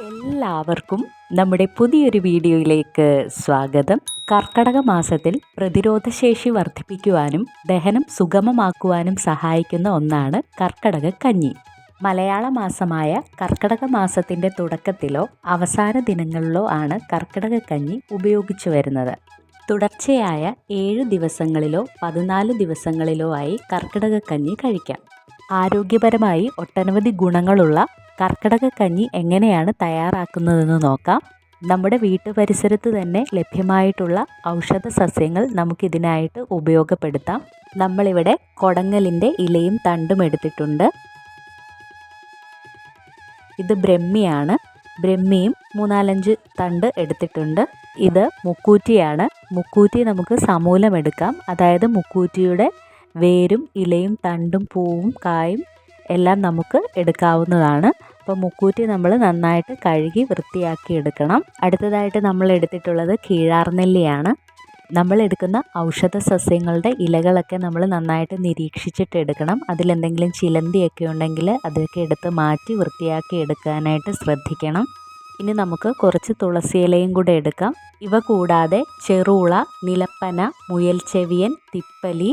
എല്ലാവർക്കും നമ്മുടെ പുതിയൊരു വീഡിയോയിലേക്ക് സ്വാഗതം. കർക്കടക മാസത്തിൽ പ്രതിരോധശേഷി വർദ്ധിപ്പിക്കുവാനും ദഹനം സുഗമമാക്കുവാനും സഹായിക്കുന്ന ഒന്നാണ് കർക്കടക കഞ്ഞി. മലയാള മാസമായ കർക്കടക മാസത്തിന്റെ തുടക്കത്തിലോ അവസാന ദിനങ്ങളിലോ ആണ് കർക്കടക കഞ്ഞി ഉപയോഗിച്ചു വരുന്നത്. തുടർച്ചയായ ഏഴ് ദിവസങ്ങളിലോ പതിനാല് ദിവസങ്ങളിലോ ആയി കർക്കിടക കഞ്ഞി കഴിക്കാം. ആരോഗ്യപരമായി ഒട്ടനവധി ഗുണങ്ങളുള്ള കർക്കിടക കഞ്ഞി എങ്ങനെയാണ് തയ്യാറാക്കുന്നതെന്ന് നോക്കാം. നമ്മുടെ വീട്ടുപരിസരത്ത് തന്നെ ലഭ്യമായിട്ടുള്ള ഔഷധ സസ്യങ്ങൾ നമുക്കിതിനായിട്ട് ഉപയോഗപ്പെടുത്താം. നമ്മളിവിടെ കൊടങ്ങലിന്റെ ഇലയും തണ്ടും എടുത്തിട്ടുണ്ട്. ഇത് ബ്രഹ്മിയാണ്. ബ്രഹ്മിയും മൂന്നാലഞ്ച് തണ്ട് എടുത്തിട്ടുണ്ട്. ഇത് മുക്കൂറ്റിയാണ്. മുക്കൂറ്റി നമുക്ക് സമൂലം എടുക്കാം. അതായത് മുക്കൂറ്റിയുടെ വേരും ഇലയും തണ്ടും പൂവും കായും എല്ലാം നമുക്ക് എടുക്കാവുന്നതാണ്. അപ്പോൾ മുക്കൂറ്റി നമ്മൾ നന്നായിട്ട് കഴുകി വൃത്തിയാക്കി എടുക്കണം. അടുത്തതായിട്ട് നമ്മൾ എടുത്തിട്ടുള്ളത് കീഴാർനെല്ലിയാണ്. നമ്മൾ എടുക്കുന്ന ഔഷധ സസ്യങ്ങളുടെ ഇലകളൊക്കെ നമ്മൾ നന്നായിട്ട് നിരീക്ഷിച്ചിട്ട് എടുക്കണം. അതിലെന്തെങ്കിലും ചിലന്തിയൊക്കെ ഉണ്ടെങ്കിൽ അതൊക്കെ എടുത്ത് മാറ്റി വൃത്തിയാക്കി എടുക്കാനായിട്ട് ശ്രദ്ധിക്കണം. ഇനി നമുക്ക് കുറച്ച് തുളസി ഇലയും കൂടെ എടുക്കാം. ഇവ കൂടാതെ ചെറുള നിലപ്പന മുയൽച്ചെവിയൻ തിപ്പലി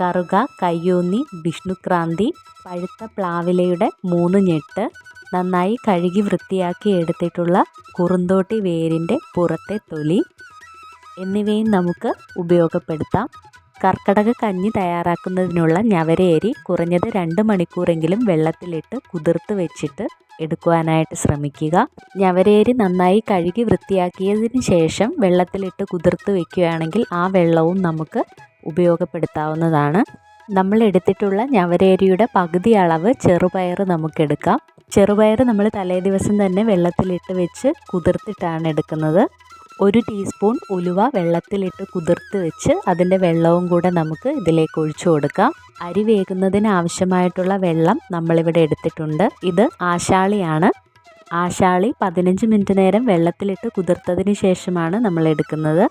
കറുക കയ്യൂന്നി വിഷ്ണുക്രാന്തി പഴുത്ത പ്ലാവിലയുടെ മൂന്ന് ഞെട്ട് നന്നായി കഴുകി വൃത്തിയാക്കി എടുത്തിട്ടുള്ള കുറുന്തോട്ടി വേരിന്റെ പുറത്തെ തൊലി എന്നിവയും നമുക്ക് ഉപയോഗപ്പെടുത്താം. കർക്കടക കഞ്ഞി തയ്യാറാക്കുന്നതിനുള്ള ഞവരയരി കുറഞ്ഞത് രണ്ട് മണിക്കൂറെങ്കിലും വെള്ളത്തിലിട്ട് കുതിർത്ത് വെച്ചിട്ട് എടുക്കുവാനായിട്ട് ശ്രമിക്കുക. ഞവരേരി നന്നായി കഴുകി വൃത്തിയാക്കിയതിന് ശേഷം വെള്ളത്തിലിട്ട് കുതിർത്ത് വയ്ക്കുകയാണെങ്കിൽ ആ വെള്ളവും നമുക്ക് ഉപയോഗപ്പെടുത്താവുന്നതാണ്. നമ്മൾ എടുത്തിട്ടുള്ള ഞവരേരിയുടെ പകുതി അളവ് ചെറുപയർ നമുക്കെടുക്കാം. ചെറുപയർ നമ്മൾ തലേ ദിവസം തന്നെ വെള്ളത്തിലിട്ട് വെച്ച് കുതിർത്തിട്ടാണ് എടുക്കുന്നത്. ഒരു ടീസ്പൂൺ ഉലുവ വെള്ളത്തിലിട്ട് കുതിർത്ത് വെച്ച് അതിന്റെ വെള്ളവും കൂടെ നമുക്ക് ഇതിലേക്ക് ഒഴിച്ചു കൊടുക്കാം. അരി വേകുന്നതിന് ആവശ്യമായിട്ടുള്ള വെള്ളം നമ്മളിവിടെ എടുത്തിട്ടുണ്ട്. ഇത് ആശാളിയാണ്. ആശാളി പതിനഞ്ച് മിനിറ്റ് നേരം വെള്ളത്തിലിട്ട് കുതിർത്തതിന് ശേഷമാണ് നമ്മൾ എടുക്കുന്നത്.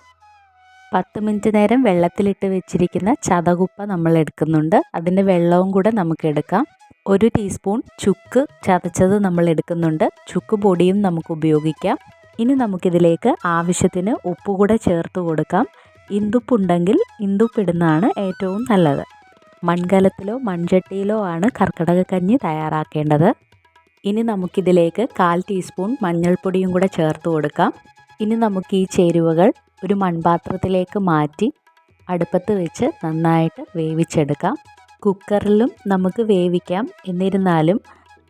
പത്ത് മിനിറ്റ് നേരം വെള്ളത്തിലിട്ട് വെച്ചിരിക്കുന്ന ചതകുപ്പ നമ്മൾ എടുക്കുന്നുണ്ട്. അതിന്റെ വെള്ളവും കൂടെ നമുക്ക് എടുക്കാം. ഒരു ടീസ്പൂൺ ചുക്ക് ചതച്ചത് നമ്മൾ എടുക്കുന്നുണ്ട്. ചുക്ക് പൊടിയും നമുക്ക് ഉപയോഗിക്കാം. ഇനി നമുക്കിതിലേക്ക് ആവശ്യത്തിന് ഉപ്പ് കൂടെ ചേർത്ത് കൊടുക്കാം. ഇന്ദുപ്പുണ്ടെങ്കിൽ ഇന്ദുപ്പിടുന്നതാണ് ഏറ്റവും നല്ലത്. മൺകലത്തിലോ മൺചട്ടിയിലോ ആണ് കർക്കിടക കഞ്ഞി തയ്യാറാക്കേണ്ടത്. ഇനി നമുക്കിതിലേക്ക് കാൽ ടീസ്പൂൺ മഞ്ഞൾപ്പൊടിയും കൂടെ ചേർത്ത് കൊടുക്കാം. ഇനി നമുക്ക് ഈ ചേരുവകൾ ഒരു മൺപാത്രത്തിലേക്ക് മാറ്റി അടുപ്പത്ത് വെച്ച് നന്നായിട്ട് വേവിച്ചെടുക്കാം. കുക്കറിലും നമുക്ക് വേവിക്കാം. എന്നിരുന്നാലും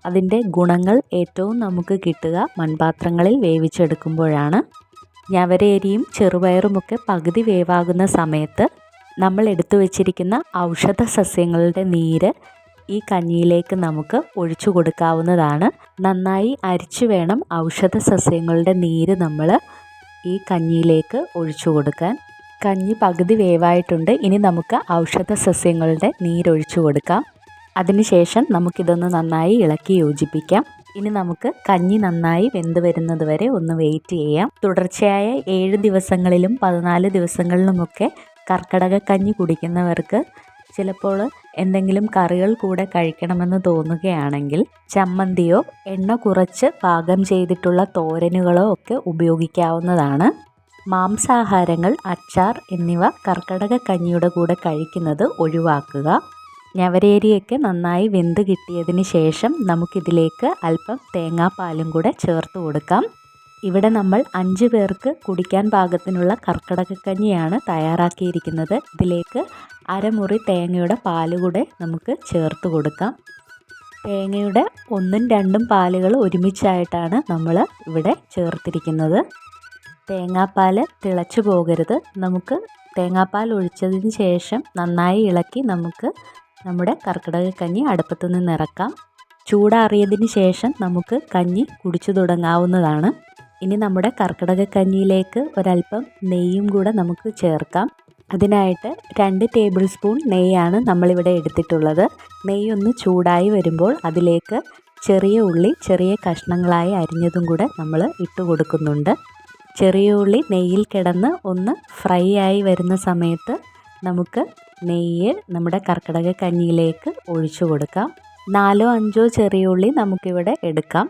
അതിന്റെ ഗുണങ്ങൾ ഏറ്റവും നമുക്ക് കിട്ടുക മൺപാത്രങ്ങളിൽ വേവിച്ചെടുക്കുമ്പോഴാണ്. ഞവരേരിയും ചെറുപയറുമൊക്കെ പകുതി വേവാകുന്ന സമയത്ത് നമ്മൾ എടുത്തു വച്ചിരിക്കുന്ന ഔഷധ സസ്യങ്ങളുടെ നീര് ഈ കഞ്ഞിയിലേക്ക് നമുക്ക് ഒഴിച്ചു കൊടുക്കാവുന്നതാണ്. നന്നായി അരിച്ചു വേണം ഔഷധ സസ്യങ്ങളുടെ നീര് നമ്മൾ ഈ കഞ്ഞിയിലേക്ക് ഒഴിച്ചു കൊടുക്കാൻ. കഞ്ഞി പകുതി വേവായിട്ടുണ്ട്. ഇനി നമുക്ക് ഔഷധ സസ്യങ്ങളുടെ നീരൊഴിച്ചു കൊടുക്കാം. അതിനുശേഷം നമുക്കിതൊന്ന് നന്നായി ഇളക്കി യോജിപ്പിക്കാം. ഇനി നമുക്ക് കഞ്ഞി നന്നായി വെന്ത് വരുന്നത് വരെ ഒന്ന് വെയിറ്റ് ചെയ്യാം. തുടർച്ചയായ ഏഴ് ദിവസങ്ങളിലും പതിനാല് ദിവസങ്ങളിലുമൊക്കെ കർക്കിടക കഞ്ഞി കുടിക്കുന്നവർക്ക് ചിലപ്പോൾ എന്തെങ്കിലും കറികൾ കൂടെ കഴിക്കണമെന്ന് തോന്നുകയാണെങ്കിൽ ചമ്മന്തിയോ എണ്ണ കുറച്ച് പാകം ചെയ്തിട്ടുള്ള തോരനുകളോ ഒക്കെ ഉപയോഗിക്കാവുന്നതാണ്. മാംസാഹാരങ്ങൾ അച്ചാർ എന്നിവ കർക്കടക കഞ്ഞിയുടെ കൂടെ കഴിക്കുന്നത് ഒഴിവാക്കുക. ഞവരേരിയൊക്കെ നന്നായി വെന്ത് കിട്ടിയതിന് ശേഷം നമുക്കിതിലേക്ക് അല്പം തേങ്ങാപ്പാലും കൂടെ ചേർത്ത് കൊടുക്കാം. ഇവിടെ നമ്മൾ അഞ്ച് പേർക്ക് കുടിക്കാൻ പാകത്തിനുള്ള കർക്കിടകക്കഞ്ഞിയാണ് തയ്യാറാക്കിയിരിക്കുന്നത്. ഇതിലേക്ക് അരമുറി തേങ്ങയുടെ പാൽ കൂടെ നമുക്ക് ചേർത്ത് കൊടുക്കാം. തേങ്ങയുടെ ഒന്നും രണ്ടും പാലുകൾ ഒരുമിച്ചായിട്ടാണ് നമ്മൾ ഇവിടെ ചേർത്തിരിക്കുന്നത്. തേങ്ങാപ്പാൽ തിളച്ചു പോകരുത്. നമുക്ക് തേങ്ങാപ്പാൽ ഒഴിച്ചതിന് ശേഷം നന്നായി ഇളക്കി നമുക്ക് നമ്മുടെ കർക്കിടക കഞ്ഞി അടുപ്പത്തു നിന്ന് ഇറക്കാം ചൂടാറിയതിന് ശേഷം നമുക്ക് കഞ്ഞി കുടിച്ചു തുടങ്ങാവുന്നതാണ്. ഇനി നമ്മുടെ കർക്കിടക കഞ്ഞിയിലേക്ക് ഒരല്പം നെയ്യും കൂടെ നമുക്ക് ചേർക്കാം. അതിനായിട്ട് രണ്ട് ടേബിൾ സ്പൂൺ നെയ്യാണ് നമ്മളിവിടെ എടുത്തിട്ടുള്ളത്. നെയ്യ് ഒന്ന് ചൂടായി വരുമ്പോൾ അതിലേക്ക് ചെറിയ ഉള്ളി ചെറിയ കഷ്ണങ്ങളായി അരിഞ്ഞതും കൂടെ നമ്മൾ ഇട്ട് കൊടുക്കുന്നുണ്ട്. ചെറിയ ഉള്ളി നെയ്യിൽ കിടന്ന് ഒന്ന് ഫ്രൈ ആയി വരുന്ന സമയത്ത് നമുക്ക് നെയ്യ് നമ്മുടെ കർക്കിടക കഞ്ഞിയിലേക്ക് ഒഴിച്ചു കൊടുക്കാം. നാലോ അഞ്ചോ ചെറിയ ഉള്ളി നമുക്കിവിടെ എടുക്കാം.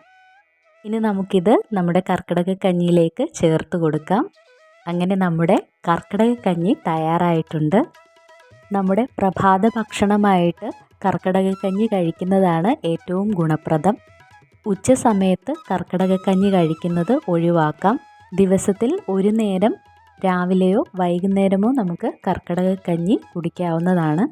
ഇനി നമുക്കിത് നമ്മുടെ കർക്കിടക കഞ്ഞിയിലേക്ക് ചേർത്ത് കൊടുക്കാം. അങ്ങനെ നമ്മുടെ കർക്കിടക കഞ്ഞി തയ്യാറായിട്ടുണ്ട്. നമ്മുടെ പ്രഭാത ഭക്ഷണമായിട്ട് കർക്കിടക കഞ്ഞി കഴിക്കുന്നതാണ് ഏറ്റവും ഗുണപ്രദം. ഉച്ച സമയത്ത് കർക്കിടക കഞ്ഞി കഴിക്കുന്നത് ഒഴിവാക്കാം. ദിവസത്തിൽ ഒരു നേരം രാവിലെയോ വൈകുന്നേരമോ നമുക്ക് കർക്കിടക കഞ്ഞി കുടിക്കാവുന്നതാണ്.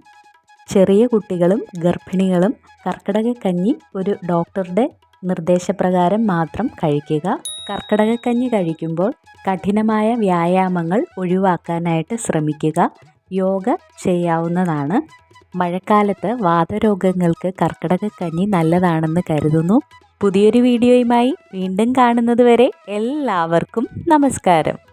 ചെറിയ കുട്ടികളും ഗർഭിണികളും കർക്കിടക കഞ്ഞി ഒരു ഡോക്ടറുടെ നിർദ്ദേശപ്രകാരം മാത്രം കഴിക്കുക. കർക്കിടക കഞ്ഞി കഴിക്കുമ്പോൾ കഠിനമായ വ്യായാമങ്ങൾ ഒഴിവാക്കാനായിട്ട് ശ്രമിക്കുക. യോഗ ചെയ്യാവുന്നതാണ്. മഴക്കാലത്ത് വാതരോഗങ്ങൾക്ക് കർക്കിടക കഞ്ഞി നല്ലതാണെന്ന് കരുതുന്നു. പുതിയൊരു വീഡിയോയുമായി വീണ്ടും കാണുന്നതുവരെ എല്ലാവർക്കും നമസ്കാരം.